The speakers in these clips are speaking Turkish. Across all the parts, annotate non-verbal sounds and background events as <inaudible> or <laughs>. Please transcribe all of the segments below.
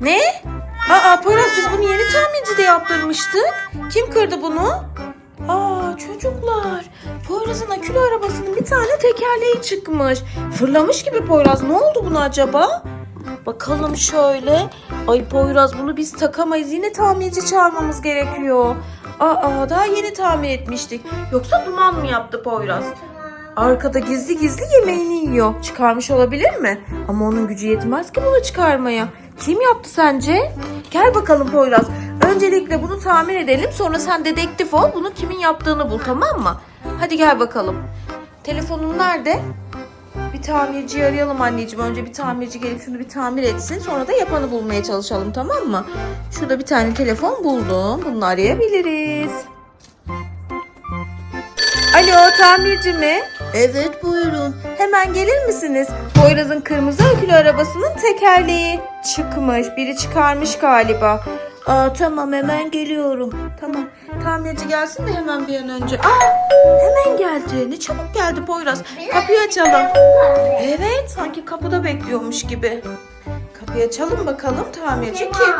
Ne? Aa Poyraz biz bunu yeni tamircide yaptırmıştık. Kim kırdı bunu? Aa çocuklar. Poyraz'ın akülü arabasının bir tane tekerleği çıkmış. Fırlamış gibi Poyraz. Ne oldu buna acaba? Bakalım şöyle. Ay Poyraz bunu biz takamayız. Yine tamirci çağırmamız gerekiyor. Aa daha yeni tamir etmiştik. Yoksa duman mı yaptı Poyraz? Arkada gizli gizli yemeğini yiyor. Çıkarmış olabilir mi? Ama onun gücü yetmez ki bunu çıkarmaya. Kim yaptı sence? Gel bakalım Poyraz. Öncelikle bunu tamir edelim. Sonra sen dedektif ol. Bunu kimin yaptığını bul tamam mı? Hadi gel bakalım. Telefonun nerede? Bir tamirciyi arayalım anneciğim. Önce bir tamirci gelip şunu bir tamir etsin. Sonra da yapanı bulmaya çalışalım tamam mı? Şurada bir tane telefon buldum. Bunu arayabiliriz. Alo tamirci mi? Evet buyurun. Hemen gelir misiniz? Poyraz'ın kırmızı akülü arabasının tekerleği çıkmış. Biri çıkarmış galiba. Aa, tamam hemen geliyorum. Tamam. Tamirci gelsin de hemen bir an önce. Aa, hemen geldi. Ne çabuk geldi Poyraz. Kapıyı açalım. Evet sanki kapıda bekliyormuş gibi. Kapıyı açalım bakalım tamirci kim?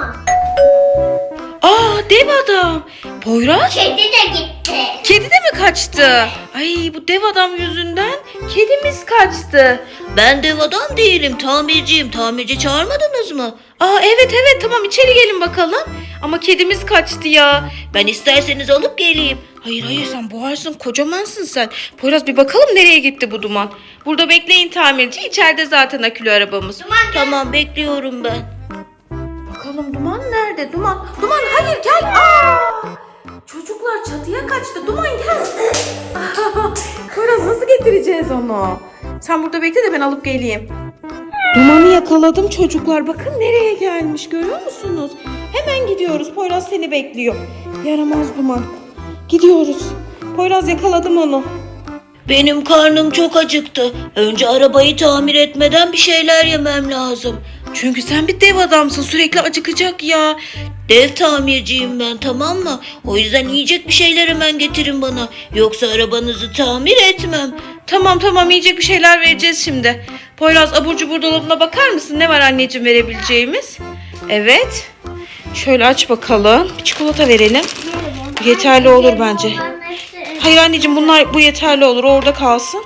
Dev adam. Poyraz? Kedi de gitti. Kedi de mi kaçtı? Ay bu dev adam yüzünden kedimiz kaçtı. Ben dev adam değilim, tamirciyim. Tamirci çağırmadınız mı? Aa evet evet tamam içeri gelin bakalım. Ama kedimiz kaçtı ya. Ben isterseniz alıp geleyim. Hayır hayır sen boğarsın kocamansın sen. Poyraz bir bakalım nereye gitti bu duman. Burada bekleyin tamirci içeride zaten akülü arabamız. Tamam, bekliyorum ben. Bakalım Duman nerede? Duman, Duman hayır gel. Aa! Çocuklar çatıya kaçtı. Duman gel. <laughs> Poyraz nasıl getireceğiz onu? Sen burada bekle de ben alıp geleyim. Duman'ı yakaladım çocuklar. Bakın nereye gelmiş görüyor musunuz? Hemen gidiyoruz. Poyraz seni bekliyor. Yaramaz Duman. Gidiyoruz. Poyraz yakaladım onu. Benim karnım çok acıktı. Önce arabayı tamir etmeden bir şeyler yemem lazım. Çünkü sen bir dev adamsın. Sürekli acıkacak ya. Dev tamirciyim ben tamam mı? O yüzden yiyecek bir şeyler hemen getirin bana. Yoksa arabanızı tamir etmem. Tamam tamam yiyecek bir şeyler vereceğiz şimdi. Poyraz abur cubur dolabına bakar mısın? Ne var anneciğim verebileceğimiz? Evet. Şöyle aç bakalım. Bir çikolata verelim. Yeterli olur bence. Hayır anneciğim bunlar bu yeterli olur. Orada kalsın.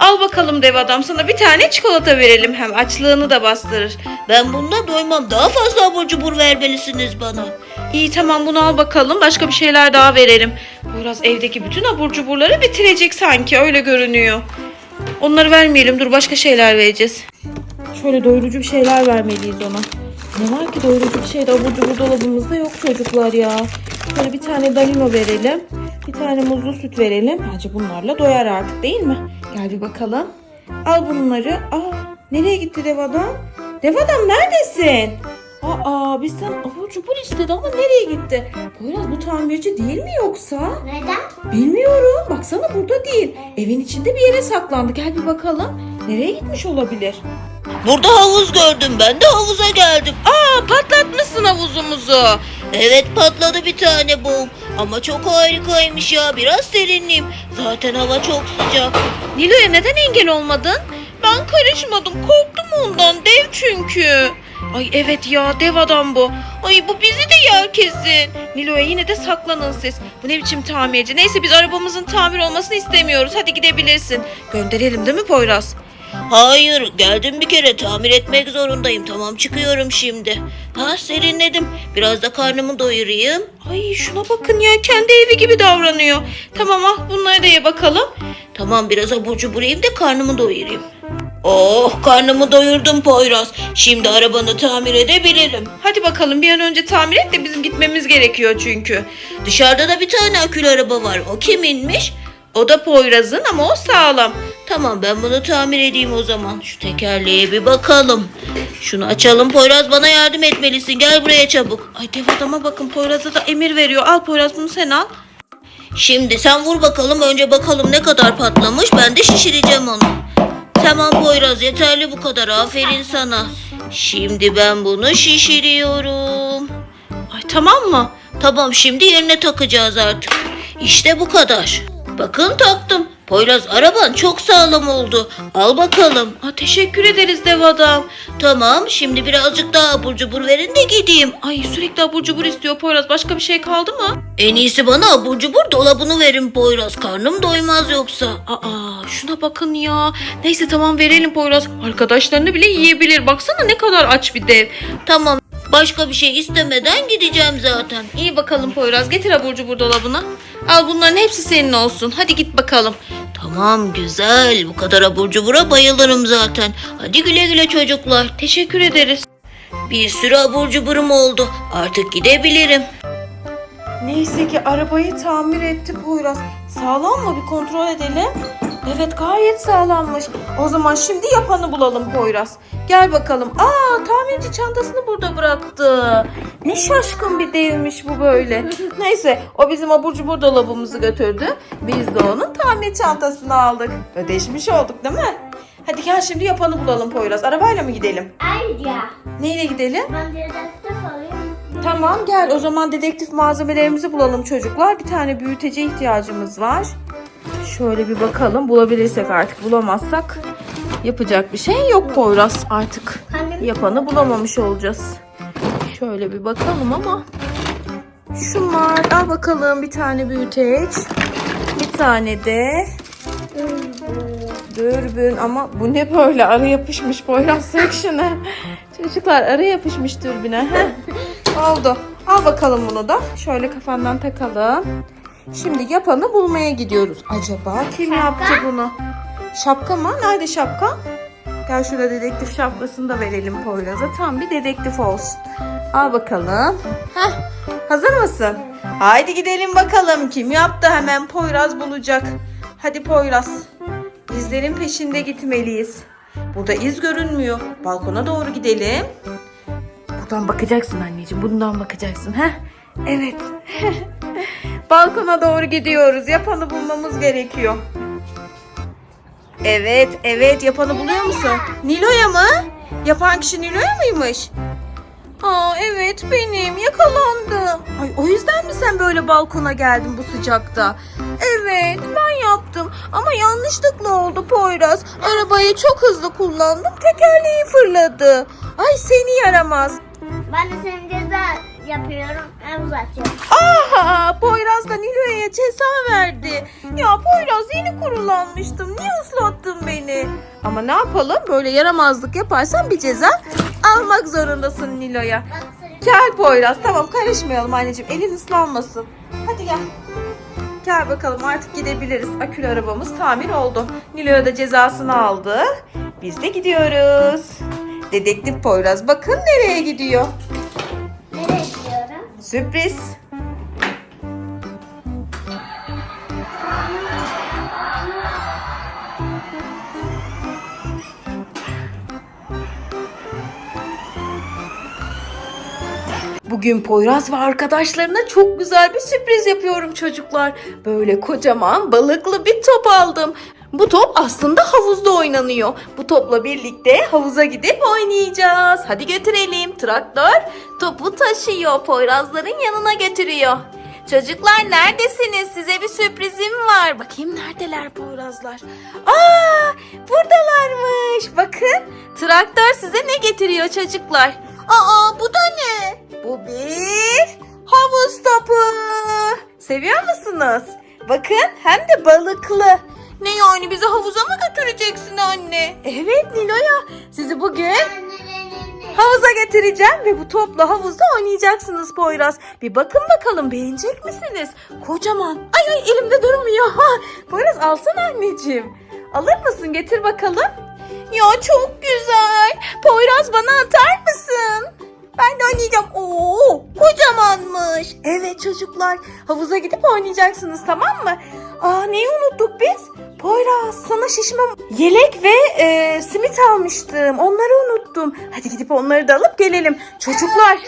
Al bakalım dev adam sana bir tane çikolata verelim hem açlığını da bastırır. Ben bununla doymam. Daha fazla abur cubur vermelisiniz bana. İyi tamam bunu al bakalım. Başka bir şeyler daha verelim. Poyraz evdeki bütün abur cuburları bitirecek sanki öyle görünüyor. Onları vermeyelim dur başka şeyler vereceğiz. Şöyle doyurucu bir şeyler vermeliyiz ona. Ne var ki doyurucu bir şey de abur cubur dolabımızda yok çocuklar ya. Şöyle bir tane dalino verelim. Bir tane muzlu süt verelim. Bence bunlarla doyar artık değil mi? Gel bir bakalım. Al bunları. Aa, nereye gitti dev adam? Dev adam neredesin? Aa biz sen abur cubur istedi ama nereye gitti? Poyraz bu tamirci değil mi yoksa? Neden? Bilmiyorum. Baksana burada değil. Evin içinde bir yere saklandı. Gel bir bakalım. Nereye gitmiş olabilir? Burada havuz gördüm. Ben de havuza geldim. Aa patlatmışsın havuzumuzu. Evet patladı bir tane bom. Ama çok harikaymış ya. Biraz serinleyeyim. Zaten hava çok sıcak. Nilo'ya neden engel olmadın? Ben karışmadım. Korktum ondan. Dev çünkü. Ay evet ya dev adam bu. Ay bu bizi de yer kesin. Nilo'ya yine de saklanın siz. Bu ne biçim tamirci? Neyse biz arabamızın tamir olmasını istemiyoruz. Hadi gidebilirsin. Gönderelim değil mi Poyraz? Hayır geldim bir kere tamir etmek zorundayım. Tamam çıkıyorum şimdi. Ha serinledim. Biraz da karnımı doyurayım. Ay şuna bakın ya kendi evi gibi davranıyor. Tamam ah bunları da ye bakalım. Tamam biraz abur cubur yiyeyim de karnımı doyurayım. Oh karnımı doyurdum Poyraz. Şimdi arabanı tamir edebilirim. Hadi bakalım bir an önce tamir et de bizim gitmemiz gerekiyor çünkü. Dışarıda da bir tane akülü araba var. O kiminmiş? O da Poyraz'ın ama o sağlam. Tamam ben bunu tamir edeyim o zaman. Şu tekerleğe bir bakalım. Şunu açalım Poyraz bana yardım etmelisin. Gel buraya çabuk. Ay dev adama bakın Poyraz'a da emir veriyor. Al Poyraz bunu sen al. Şimdi sen vur bakalım. Önce bakalım ne kadar patlamış. Ben de şişireceğim onu. Tamam Poyraz yeterli bu kadar. Aferin sana. Şimdi ben bunu şişiriyorum. Ay tamam mı? Tamam şimdi yerine takacağız artık. İşte bu kadar. Bakın taktım. Poyraz araban çok sağlam oldu. Al bakalım. Aa, teşekkür ederiz dev adam. Tamam şimdi birazcık daha abur cubur verin de gideyim. Ay sürekli abur cubur istiyor Poyraz. Başka bir şey kaldı mı? En iyisi bana abur cubur dolabını verin Poyraz. Karnım doymaz yoksa. Aa şuna bakın ya. Neyse tamam verelim Poyraz. Arkadaşlarını bile yiyebilir. Baksana ne kadar aç bir dev. Tamam başka bir şey istemeden gideceğim zaten. İyi bakalım Poyraz. Getir abur cubur. Al bunların hepsi senin olsun. Hadi git bakalım. Tamam güzel bu kadar abur cubura bayılırım zaten. Hadi güle güle çocuklar. Teşekkür ederiz. Bir sürü abur cuburum oldu. Artık gidebilirim. Neyse ki arabayı tamir etti Poyraz. Sağlam mı? Bir kontrol edelim. Evet gayet sağlammış. O zaman şimdi yapanı bulalım Poyraz. Gel bakalım. Aa tamirci çantasını burada bıraktı. Ne şaşkın bir devmiş bu böyle. <laughs> Neyse o bizim abur cubur dolabımızı götürdü. Biz de onun tamir çantasını aldık. Ödeşmiş olduk değil mi? Hadi gel şimdi yapanı bulalım Poyraz. Arabayla mı gidelim? Ayrıca Neyle gidelim? ben dedektif alayım. Tamam gel o zaman dedektif malzemelerimizi bulalım çocuklar. Bir tane büyütece ihtiyacımız var. Şöyle bir bakalım bulabilirsek artık bulamazsak yapacak bir şey yok Poyraz artık. Yapanı bulamamış olacağız. Şöyle bir bakalım ama şunlar al bakalım bir tane büyüteç. Bir tane de dürbün ama bu ne böyle arı yapışmış Poyraz Section'a. Çocuklar arı yapışmış dürbüne. Heh. Oldu. Al bakalım bunu da. Şöyle kafandan takalım. Şimdi yapanı bulmaya gidiyoruz. Acaba kim yaptı bunu? Şapka mı? Nerede şapka? Gel şurada dedektif şapkasını da verelim Poyraz'a. Tam bir dedektif olsun. Al bakalım. Heh. Hazır mısın? Haydi gidelim bakalım. Kim yaptı hemen Poyraz bulacak. Hadi Poyraz. İzlerin peşinde gitmeliyiz. Burada iz görünmüyor. Balkona doğru gidelim. Buradan bakacaksın anneciğim. Bundan bakacaksın. Heh. Evet. <laughs> Balkona doğru gidiyoruz. Yapanı bulmamız gerekiyor. Evet, evet. Yapanı buluyor musun? Nilo'ya mı? Yapan kişi Nilo'ya mıymış? Aa evet benim yakalandım. Ay o yüzden mi sen böyle balkona geldin bu sıcakta? Evet ben yaptım ama yanlışlıkla oldu Poyraz. Arabayı çok hızlı kullandım tekerleği fırladı. Ay seni yaramaz. Ben de senin ceza yapıyorum. Ben uzatıyorum. Aha Poyraz da Nilo'ya ceza verdi. Ya Poyraz yeni kurulanmıştım. Niye ıslattın beni? Ama ne yapalım böyle yaramazlık yaparsan bir ceza almak zorundasın Nilo'ya. Gel Poyraz tamam karışmayalım anneciğim elin ıslanmasın. Hadi gel. Gel bakalım artık gidebiliriz. Akülü arabamız tamir oldu. Nilo'ya da cezasını aldı. Biz de gidiyoruz. Dedektif Poyraz bakın nereye gidiyor. Sürpriz. Bugün Poyraz ve arkadaşlarına çok güzel bir sürpriz yapıyorum çocuklar. Böyle kocaman balıklı bir top aldım. Bu top aslında havuzda oynanıyor. Bu topla birlikte havuza gidip oynayacağız. Hadi götürelim. Traktör topu taşıyor. Poyrazların yanına götürüyor. Çocuklar neredesiniz? Size bir sürprizim var. Bakayım neredeler Poyrazlar? Aa, buradalarmış. Bakın traktör size ne getiriyor çocuklar? Aa, bu da ne? Bu bir havuz topu. Seviyor musunuz? Bakın hem de balıklı. Ne yani bizi havuza mı götüreceksin anne? Evet Nilo'ya. Sizi bugün havuza getireceğim ve bu topla havuzda oynayacaksınız Poyraz. Bir bakın bakalım beğenecek misiniz? Kocaman. Ay ay elimde durmuyor. <laughs> Poyraz alsana anneciğim. Alır mısın? Getir bakalım. Ya çok güzel. Poyraz bana atar mısın? Ben de oynayacağım. Oo, kocamanmış. Evet çocuklar, havuza gidip oynayacaksınız tamam mı? Aa neyi unuttuk biz? Poyraz sana şişme yelek ve e, simit almıştım. Onları unuttum. Hadi gidip onları da alıp gelelim. Çocuklar.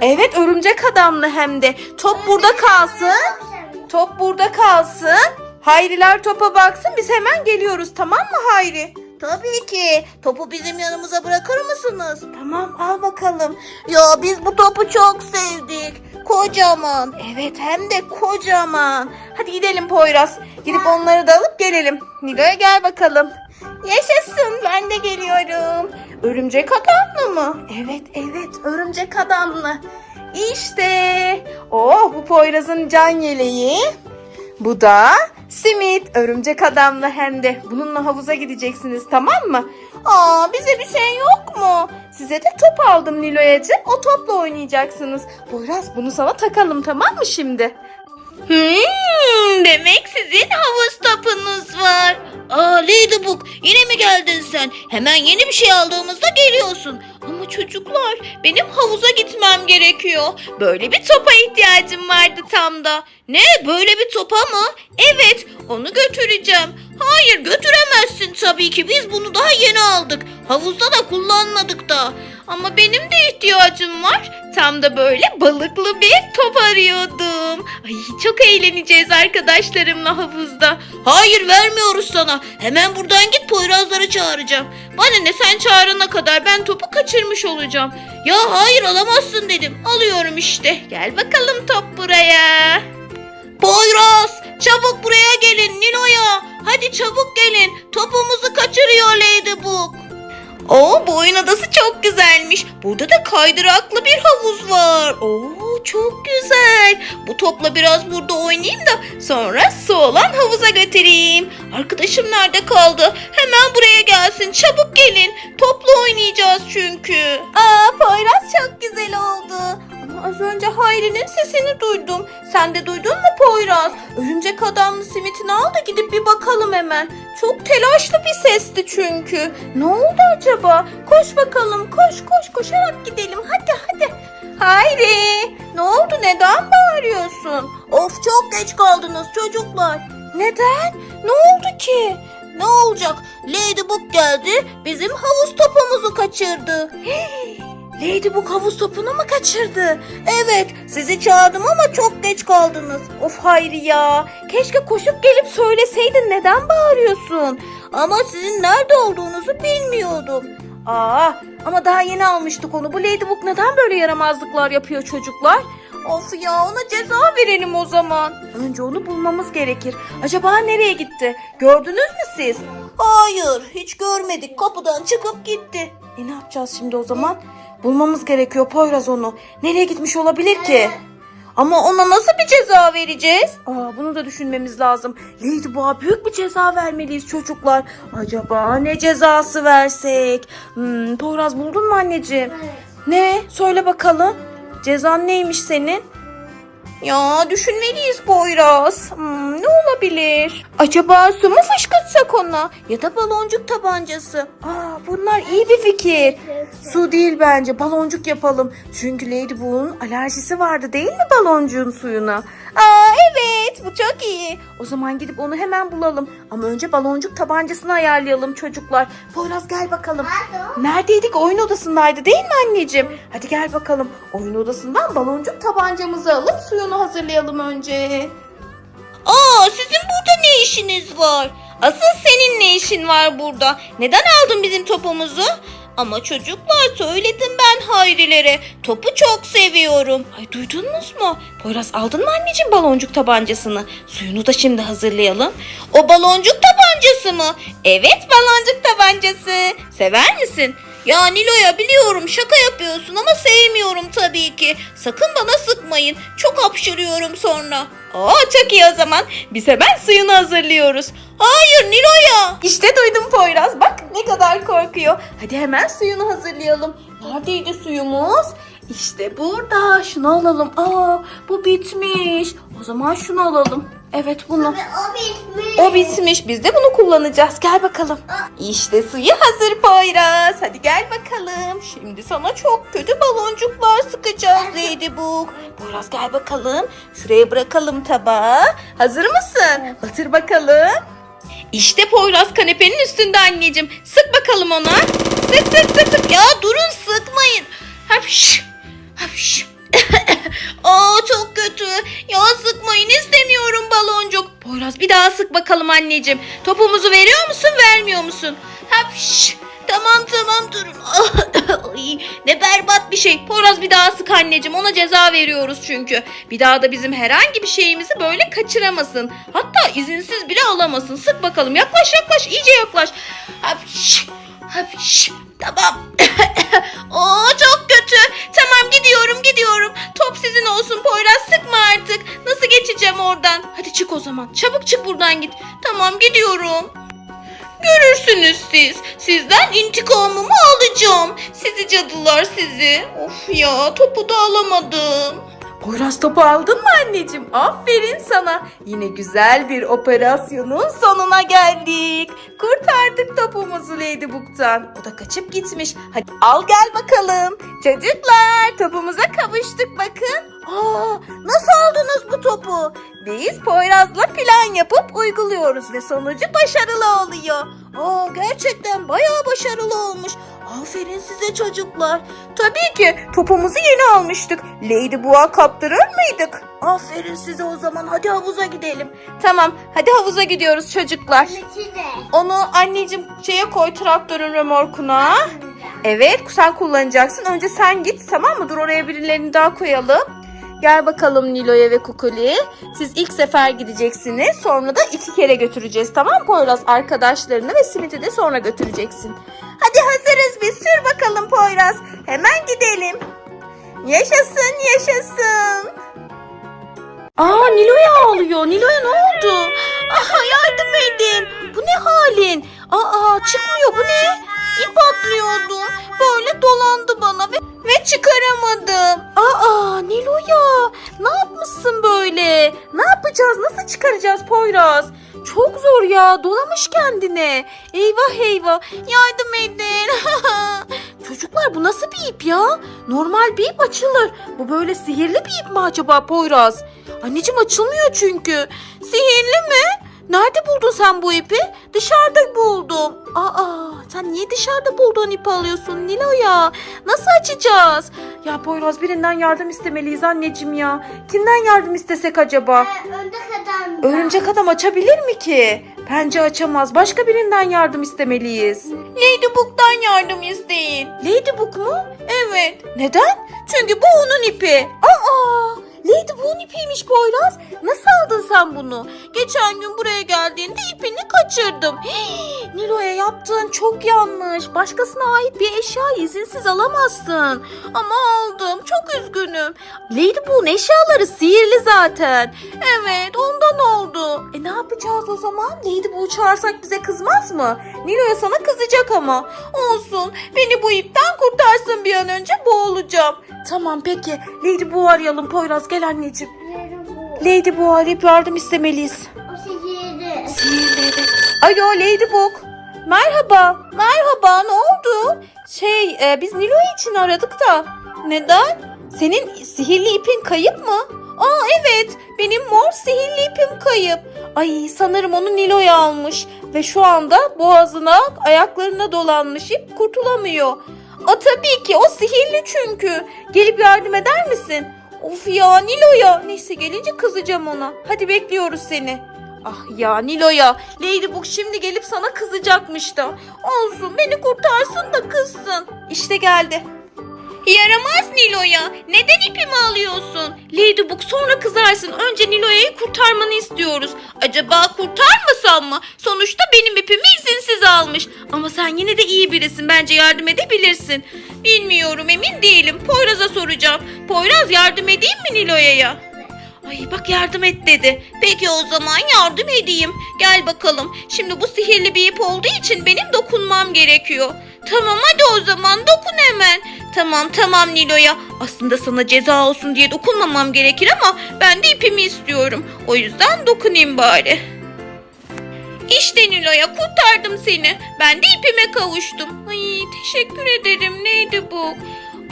Evet örümcek adamlı hem de. Top burada kalsın. Top burada kalsın. Hayriler topa baksın biz hemen geliyoruz tamam mı Hayri? Tabii ki. Topu bizim yanımıza bırakır mısınız? Tamam al bakalım. Ya biz bu topu çok sevdik. Kocaman. Evet hem de kocaman. Hadi gidelim Poyraz. Gidip onları da alıp gelelim. Nilo'ya gel bakalım. Yaşasın ben de geliyorum. Örümcek adamlı mı? Evet evet örümcek adamlı. İşte. Oh bu Poyraz'ın can yeleği. Bu da simit. Örümcek adamlı hem de. Bununla havuza gideceksiniz tamam mı? Aa bize bir şey yok mu? Size de top aldım Nilo'yacığım. O topla oynayacaksınız. Poyraz bunu sana takalım tamam mı şimdi? Hmm, demek sizin havuz topunuz var. Aa Ladybug yine mi geldin sen? Hemen yeni bir şey aldığımızda geliyorsun. Ama çocuklar benim havuza gitmem gerekiyor. Böyle bir topa ihtiyacım vardı tam da. Ne böyle bir topa mı? Evet onu götüreceğim. Hayır götüremezsin tabii ki biz bunu daha yeni aldık. Havuzda da kullanmadık da. Ama benim de ihtiyacım var. Tam da böyle balıklı bir top arıyordum. Ay çok eğleneceğiz arkadaşlarımla havuzda. Hayır vermiyoruz sana. Hemen buradan git Poyrazları çağıracağım. Bana ne sen çağırana kadar ben topu kaçırmış olacağım. Ya hayır alamazsın dedim. Alıyorum işte. Gel bakalım top buraya. Poyraz çabuk buraya gelin Nilo'ya. Hadi çabuk gelin. Topumuzu kaçırıyor Ladybug. Oo bu oyun adası çok güzelmiş. Burada da kaydıraklı bir havuz var. Oo çok güzel. Bu topla biraz burada oynayayım da sonra su olan havuza götüreyim. Arkadaşım nerede kaldı? Hemen buraya gelsin. Çabuk gelin. Oynayacağız çünkü. Aa Poyraz çok güzel oldu. Ama az önce Hayri'nin sesini duydum. Sen de duydun mu Poyraz? Örümcek adamlı simitini al da gidip bir bakalım hemen. Çok telaşlı bir sesti çünkü. Ne oldu acaba? Koş bakalım koş koş koşarak gidelim hadi hadi. Hayri ne oldu neden bağırıyorsun? Of çok geç kaldınız çocuklar. Neden? Ne oldu ki? Ne olacak? Ladybug geldi. Bizim havuz topumuzu kaçırdı. <gasps> Ladybug havuz topunu mu kaçırdı? Evet, sizi çağırdım ama çok geç kaldınız. Of Hayri ya. Keşke koşup gelip söyleseydin neden bağırıyorsun? Ama sizin nerede olduğunuzu bilmiyordum. Aa ama daha yeni almıştık onu. Bu Ladybug neden böyle yaramazlıklar yapıyor çocuklar? Of ya ona ceza verelim o zaman. Önce onu bulmamız gerekir. Acaba nereye gitti? Gördünüz mü siz? Hayır, hiç görmedik. Kapıdan çıkıp gitti. E ne yapacağız şimdi o zaman? Bulmamız gerekiyor Poyraz onu. Nereye gitmiş olabilir ki? Ama ona nasıl bir ceza vereceğiz? Aa, bunu da düşünmemiz lazım. Ladybug'a büyük bir ceza vermeliyiz çocuklar. Acaba ne cezası versek? Hmm, Poyraz buldun mu anneciğim? Ne? Söyle bakalım. Cezan neymiş senin? Ya düşünmeliyiz Poyraz. Hmm, olabilir? Acaba su mu fışkırtsak ona? Ya da baloncuk tabancası. Aa, bunlar iyi bir fikir. Su değil bence baloncuk yapalım. Çünkü Ladybug'un alerjisi vardı değil mi baloncuğun suyuna? Aa evet bu çok iyi. O zaman gidip onu hemen bulalım. Ama önce baloncuk tabancasını ayarlayalım çocuklar. Poyraz gel bakalım. Neredeydik? Oyun odasındaydı değil mi anneciğim? Hadi gel bakalım. Oyun odasından baloncuk tabancamızı alıp suyunu hazırlayalım önce. Aa, sizin burada ne işiniz var? Asıl senin ne işin var burada? Neden aldın bizim topumuzu? Ama çocuklar söyledim ben Hayrilere. Topu çok seviyorum. Ay duydunuz mu? Poyraz aldın mı anneciğim baloncuk tabancasını? Suyunu da şimdi hazırlayalım. O baloncuk tabancası mı? Evet baloncuk tabancası. Sever misin? Ya Nilo'ya biliyorum şaka yapıyorsun ama sevmiyorum tabii ki. Sakın bana sıkmayın. Çok hapşırıyorum sonra. Aa çok iyi o zaman. Biz hemen suyunu hazırlıyoruz. Hayır Nilo'ya. İşte duydum Poyraz. Bak ne kadar korkuyor. Hadi hemen suyunu hazırlayalım. Neredeydi suyumuz? İşte burada. Şunu alalım. Aa bu bitmiş. O zaman şunu alalım. Evet bunu. O bitmiş. O bitmiş. Biz de bunu kullanacağız. Gel bakalım. İşte suyu hazır Poyraz. Hadi gel bakalım. Şimdi sana çok kötü baloncuklar sıkacağız Ladybug. Poyraz gel bakalım. Şuraya bırakalım tabağı. Hazır mısın? Batır bakalım. İşte Poyraz kanepenin üstünde anneciğim. Sık bakalım ona. Sık sık sık sık. Ya durun sıkmayın. Hapş. Aa çok kötü. Ya sıkmayın istemiyorum baloncuk. Poyraz bir daha sık bakalım anneciğim. Topumuzu veriyor musun vermiyor musun? Hapş. Tamam tamam durun. <laughs> Ay, ne berbat bir şey. Poyraz bir daha sık anneciğim. Ona ceza veriyoruz çünkü. Bir daha da bizim herhangi bir şeyimizi böyle kaçıramasın. Hatta izinsiz bile alamasın. Sık bakalım. Yaklaş yaklaş. iyice yaklaş. Hapş. Hapş. Tamam. <laughs> Oo çok kötü. O zaman. Çabuk çık buradan git. Tamam gidiyorum. Görürsünüz siz. Sizden intikamımı alacağım. Sizi cadılar sizi. Of ya topu da alamadım. Poyraz topu aldın mı anneciğim? Aferin sana. Yine güzel bir operasyonun sonuna geldik. Kurtardık topumuzu Ladybug'dan. O da kaçıp gitmiş. Hadi al gel bakalım. Çocuklar topumuza kavuştuk bakın. Aa, nasıl aldınız bu topu? Biz Poyraz'la plan yapıp uyguluyoruz ve sonucu başarılı oluyor. Aa, gerçekten bayağı başarılı olmuş. Aferin size çocuklar. Tabii ki topumuzu yeni almıştık. Ladybug'a kaptırır mıydık? Aferin size o zaman hadi havuza gidelim. Tamam hadi havuza gidiyoruz çocuklar. Onu anneciğim şeye koy traktörün remorkuna. Evet sen kullanacaksın. Önce sen git tamam mı? Dur oraya birilerini daha koyalım. Gel bakalım Nilo'ya ve Kukuli. Siz ilk sefer gideceksiniz. Sonra da iki kere götüreceğiz. Tamam Poyraz? Arkadaşlarını ve Simit'i de sonra götüreceksin. Hadi hazırız biz. Sür bakalım Poyraz. Hemen gidelim. Yaşasın yaşasın. Aa Nilo'ya ağlıyor. Nilo'ya ne oldu? Aha yardım edin. Bu ne halin? Aa çıkmıyor bu ne? Yapacağız? Nasıl çıkaracağız Poyraz? Çok zor ya. Dolamış kendine. Eyvah eyvah. Yardım edin. <laughs> Çocuklar bu nasıl bir ip ya? Normal bir ip açılır. Bu böyle sihirli bir ip mi acaba Poyraz? Anneciğim açılmıyor çünkü. Sihirli mi? Nerede buldun sen bu ipi? Dışarıda buldum. Aa, sen niye dışarıda bulduğun ipi alıyorsun Nilo ya? Nasıl açacağız? Ya Poyraz birinden yardım istemeliyiz anneciğim ya. Kimden yardım istesek acaba? Ee, önde kadar. Örümcek adam açabilir mi ki? Bence açamaz. Başka birinden yardım istemeliyiz. Ladybug'dan yardım isteyin. Ladybug mu? Evet. Neden? Çünkü bu onun ipi. Aa! Ladybug'un ipiymiş Poyraz. Nasıl aldın sen bunu? Geçen gün buraya geldiğinde ipini kaçırdım. Hii, Nilo'ya yaptığın çok yanlış. Başkasına ait bir eşyayı izinsiz alamazsın. Ama aldım. Çok üzgünüm. Ladybug'un eşyaları sihirli zaten. Evet ondan oldu. E ne yapacağız o zaman? Ladybug'u çağırsak bize kızmaz mı? Nilo'ya sana kızacak ama. Olsun beni bu ipten kurtarsın bir an önce boğulacağım. Tamam peki. Ladybug'u arayalım Poyraz gel anneciğim. Yarın bu. Ladybug'u arayıp yardım istemeliyiz. O sihirli. Sihirli. Alo Ladybug. Merhaba. Merhaba ne oldu? Şey e, biz Nilo için aradık da. Neden? Senin sihirli ipin kayıp mı? Aa evet benim mor sihirli ipim kayıp. Ay sanırım onu Nilo'ya almış. Ve şu anda boğazına ayaklarına dolanmış ip kurtulamıyor. A tabii ki o sihirli çünkü. Gelip yardım eder misin? Of ya Nilo'ya. Neyse gelince kızacağım ona. Hadi bekliyoruz seni. Ah ya Nilo'ya. Ladybug şimdi gelip sana kızacakmış da. Olsun beni kurtarsın da kızsın. İşte geldi. Yaramaz Nilo'ya. Neden ipimi alıyorsun? Ladybug sonra kızarsın. Önce Nilo'ya'yı kurtarmanı istiyoruz. Acaba kurtarmasam mı? Sonuçta benim ipimi izinsiz almış. Ama sen yine de iyi birisin. Bence yardım edebilirsin. Bilmiyorum emin değilim. Poyraz'a soracağım. Poyraz yardım edeyim mi Nilo'ya'ya? Ay bak yardım et dedi. Peki o zaman yardım edeyim. Gel bakalım. Şimdi bu sihirli bir ip olduğu için benim dokunmam gerekiyor. Tamam hadi o zaman dokun hemen. Tamam tamam Nilo'ya. Aslında sana ceza olsun diye dokunmamam gerekir ama ben de ipimi istiyorum. O yüzden dokunayım bari. İşte Nilo'ya kurtardım seni. Ben de ipime kavuştum. Ay teşekkür ederim neydi bu?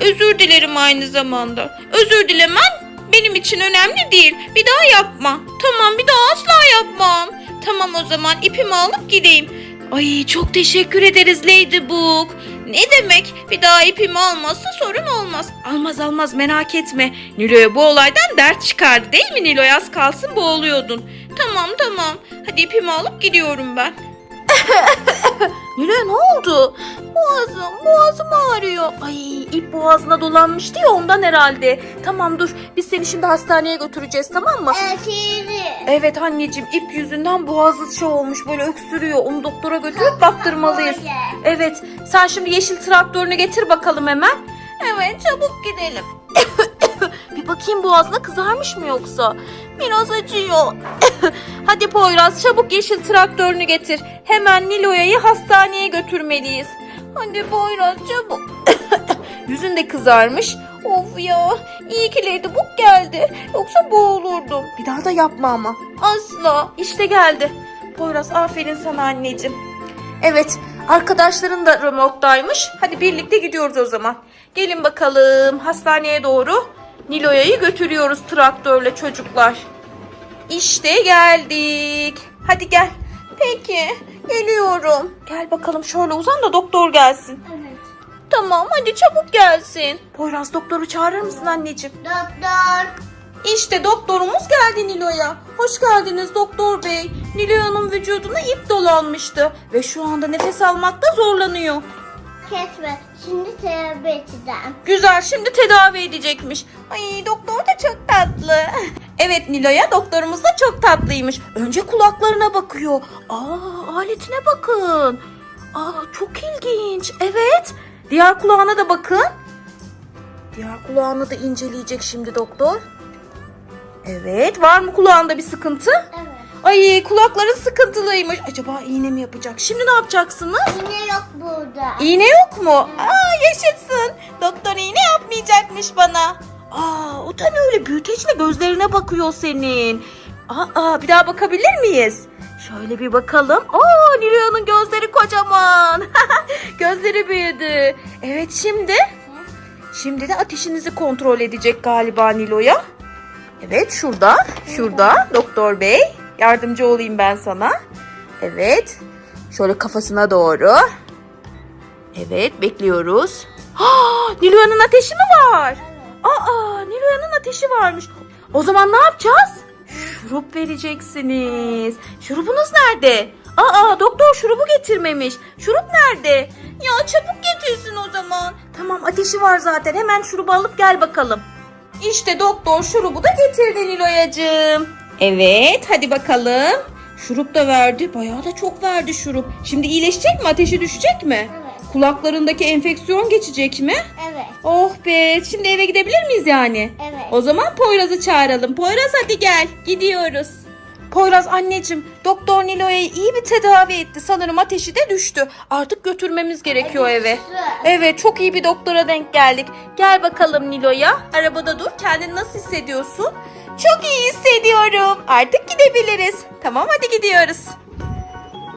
Özür dilerim aynı zamanda. Özür dilemen benim için önemli değil. Bir daha yapma. Tamam bir daha asla yapmam. Tamam o zaman ipimi alıp gideyim. Ay çok teşekkür ederiz Ladybug. Ne demek? Bir daha ipimi almazsa sorun olmaz. Almaz almaz merak etme. Nilo'ya bu olaydan dert çıkardı değil mi Nilo? Az kalsın boğuluyordun. Tamam tamam. Hadi ipimi alıp gidiyorum ben. <laughs> Nilo'ya ne oldu? Boğazım, boğazım ağrıyor. Ay ip boğazına dolanmıştı ya ondan herhalde. Tamam dur biz seni şimdi hastaneye götüreceğiz tamam mı? Evet, şimdi. Evet anneciğim ip yüzünden boğazı şey olmuş böyle öksürüyor. Onu doktora götürüp baktırmalıyız. Evet sen şimdi yeşil traktörünü getir bakalım hemen. Evet çabuk gidelim. <coughs> bir bakayım boğazına kızarmış mı yoksa? Biraz acıyor. <laughs> Hadi Poyraz çabuk yeşil traktörünü getir. Hemen Nilo'ya'yı hastaneye götürmeliyiz. Hadi Poyraz çabuk. <coughs> Yüzün de kızarmış. Of ya iyi ki Ladybug geldi. Yoksa boğulurdum. Bir daha da yapma ama. Asla. İşte geldi. Poyraz aferin sana anneciğim. Evet arkadaşların da römorktaymış. Hadi birlikte gidiyoruz o zaman. Gelin bakalım hastaneye doğru. Nilo'ya'yı götürüyoruz traktörle çocuklar. İşte geldik. Hadi gel. Peki geliyorum. Gel bakalım şöyle uzan da doktor gelsin. Evet. Tamam hadi çabuk gelsin. Poyraz doktoru çağırır mısın anneciğim? Doktor. İşte doktorumuz geldi Nilo'ya. Hoş geldiniz doktor bey. Nilo'nun vücuduna ip dolanmıştı ve şu anda nefes almakta zorlanıyor. Kesme. Şimdi terapi edeceğim. Güzel şimdi tedavi edecekmiş. Ay doktor da çok tatlı. <laughs> Evet Nilo'ya doktorumuz da çok tatlıymış. Önce kulaklarına bakıyor. Aa aletine bakın. Aa çok ilginç. Evet. Diğer kulağına da bakın. Diğer kulağını da inceleyecek şimdi doktor. Evet var mı kulağında bir sıkıntı? Evet. Ay kulakların sıkıntılıymış. Acaba iğne mi yapacak? Şimdi ne yapacaksınız? Yine yok burada. İğne yok mu? Aa yaşasın. Doktor iğne yapmayacakmış bana. Aa ne öyle büyüteçle gözlerine bakıyor senin. Aa bir daha bakabilir miyiz? Şöyle bir bakalım. Aa Nilo'nun gözleri kocaman. <laughs> gözleri büyüdü. Evet şimdi. Şimdi de ateşinizi kontrol edecek galiba Nilo'ya. Evet şurada. Şurada doktor bey. Yardımcı olayım ben sana. Evet. Şöyle kafasına doğru. Evet bekliyoruz. Nilo'nun ateşi mi var? Aa Nilo'nun ateşi varmış. O zaman ne yapacağız? Şurup vereceksiniz. Şurubunuz nerede? Aa doktor şurubu getirmemiş. Şurup nerede? Ya çabuk getirsin o zaman. Tamam ateşi var zaten. Hemen şurubu alıp gel bakalım. İşte doktor şurubu da getirdi Nilo'yacığım. Evet hadi bakalım. Şurup da verdi. Bayağı da çok verdi şurup. Şimdi iyileşecek mi? Ateşi düşecek mi? Evet. Kulaklarındaki enfeksiyon geçecek mi? Evet. Oh be şimdi eve gidebilir miyiz yani? Evet. O zaman Poyraz'ı çağıralım. Poyraz hadi gel gidiyoruz. Poyraz anneciğim doktor Nilo'yu iyi bir tedavi etti. Sanırım ateşi de düştü. Artık götürmemiz gerekiyor Hadi eve. Evet çok iyi bir doktora denk geldik. Gel bakalım Nilo'ya. Arabada dur. Kendini nasıl hissediyorsun? Çok iyi hissediyorum. Artık gidebiliriz. Tamam hadi gidiyoruz.